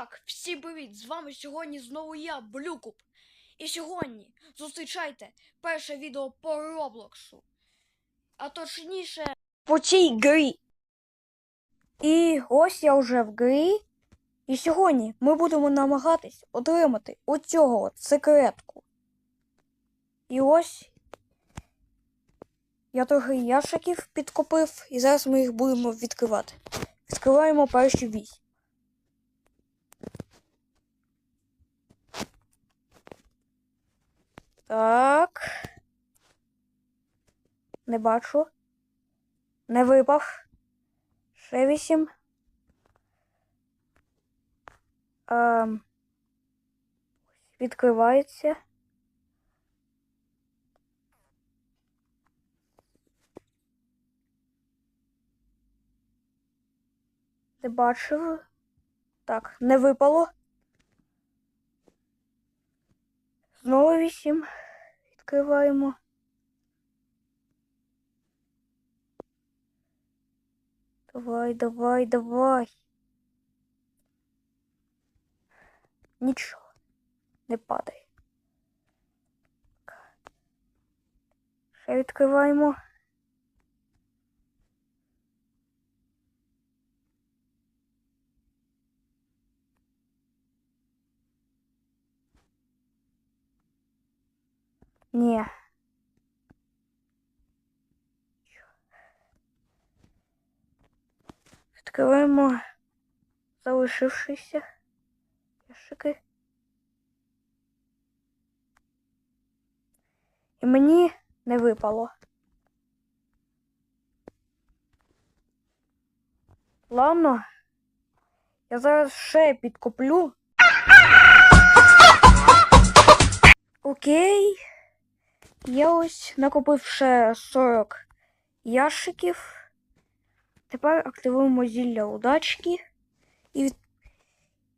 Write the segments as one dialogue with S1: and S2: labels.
S1: так, всім привіт! З вами сьогодні знову я, Блюкуб. І сьогодні зустрічайте перше відео по Роблоксу. А точніше, по цій грі. І ось я вже в грі. І сьогодні ми будемо намагатись отримати оцього от секретку. І ось я трохи яшиків підкопив, і зараз ми їх будемо відкривати. Відкриваємо перші вісім. Так. Не бачу. Не випав. Ще вісім. Ем. Відкривається. Не бачив. Так, не випало. Знову вісім. Відкриваємо. Давай, давай, давай. Нічого. Не падай. Ще відкриваємо. Ні. Відкриваємо залишившися ящики. І мені не випало. Ладно, я зараз ще підкоплю. Я ось накопив ще 40 ящиків. Тепер активуємо зілля удачки і, від...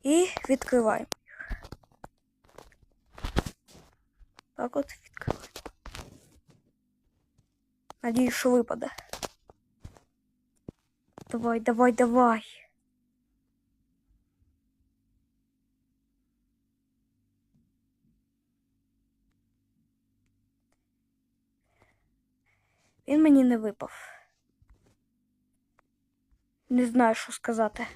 S1: і відкриваємо їх. Так от відкриваємо. Надіюсь, що випаде. Давай, давай, давай. Він мені не випав. Не знаю, що сказати.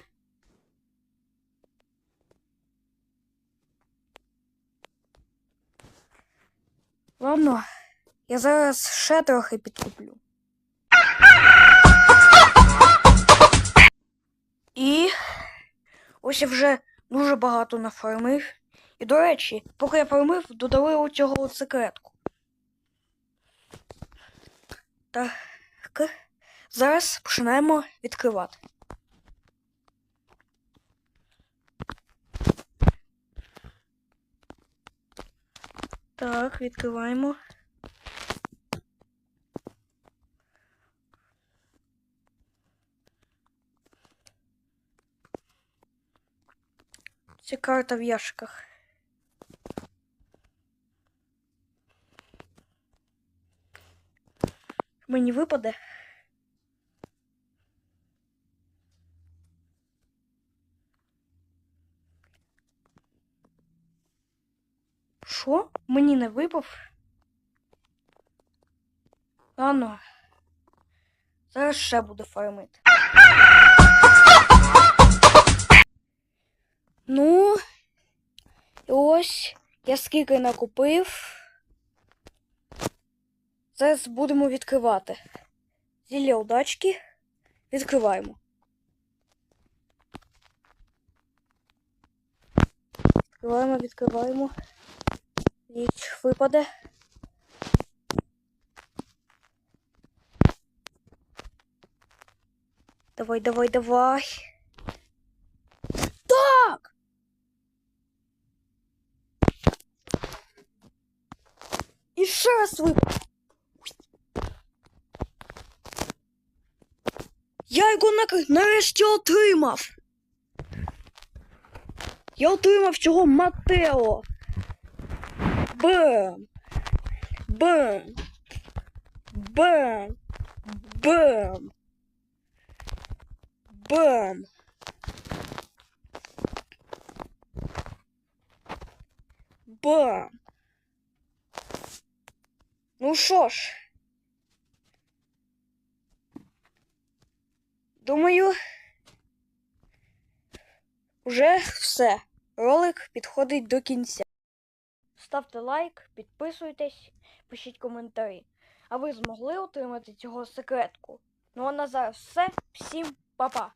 S1: Ладно, я зараз ще трохи підкуплю. І ось я вже дуже багато нафармив. І, до речі, поки я фармив, додали оцього от секретку. Так. Зараз починаємо відкривати. Так, відкриваємо. Це карта в ящиках. Мені випаде. Що? Мені не випав? Ладно. Зараз ще буду фармити. Ну, ось я скільки накупив. Зараз будемо відкривати. Зілля удачки. Відкриваємо. Відкриваємо, відкриваємо. Річ випаде. Давай, давай, давай. Так! І ще раз випаде. Я його на... нарешті отримав. Я отримав цього Матео. Бем. Бем. Бем. Бем. Бем. Бам! Ну що ж. Думаю, уже все. Ролик підходить до кінця. Ставте лайк, підписуйтесь, пишіть коментарі. А ви змогли отримати цього секретку? Ну а на зараз все. Всім па-па!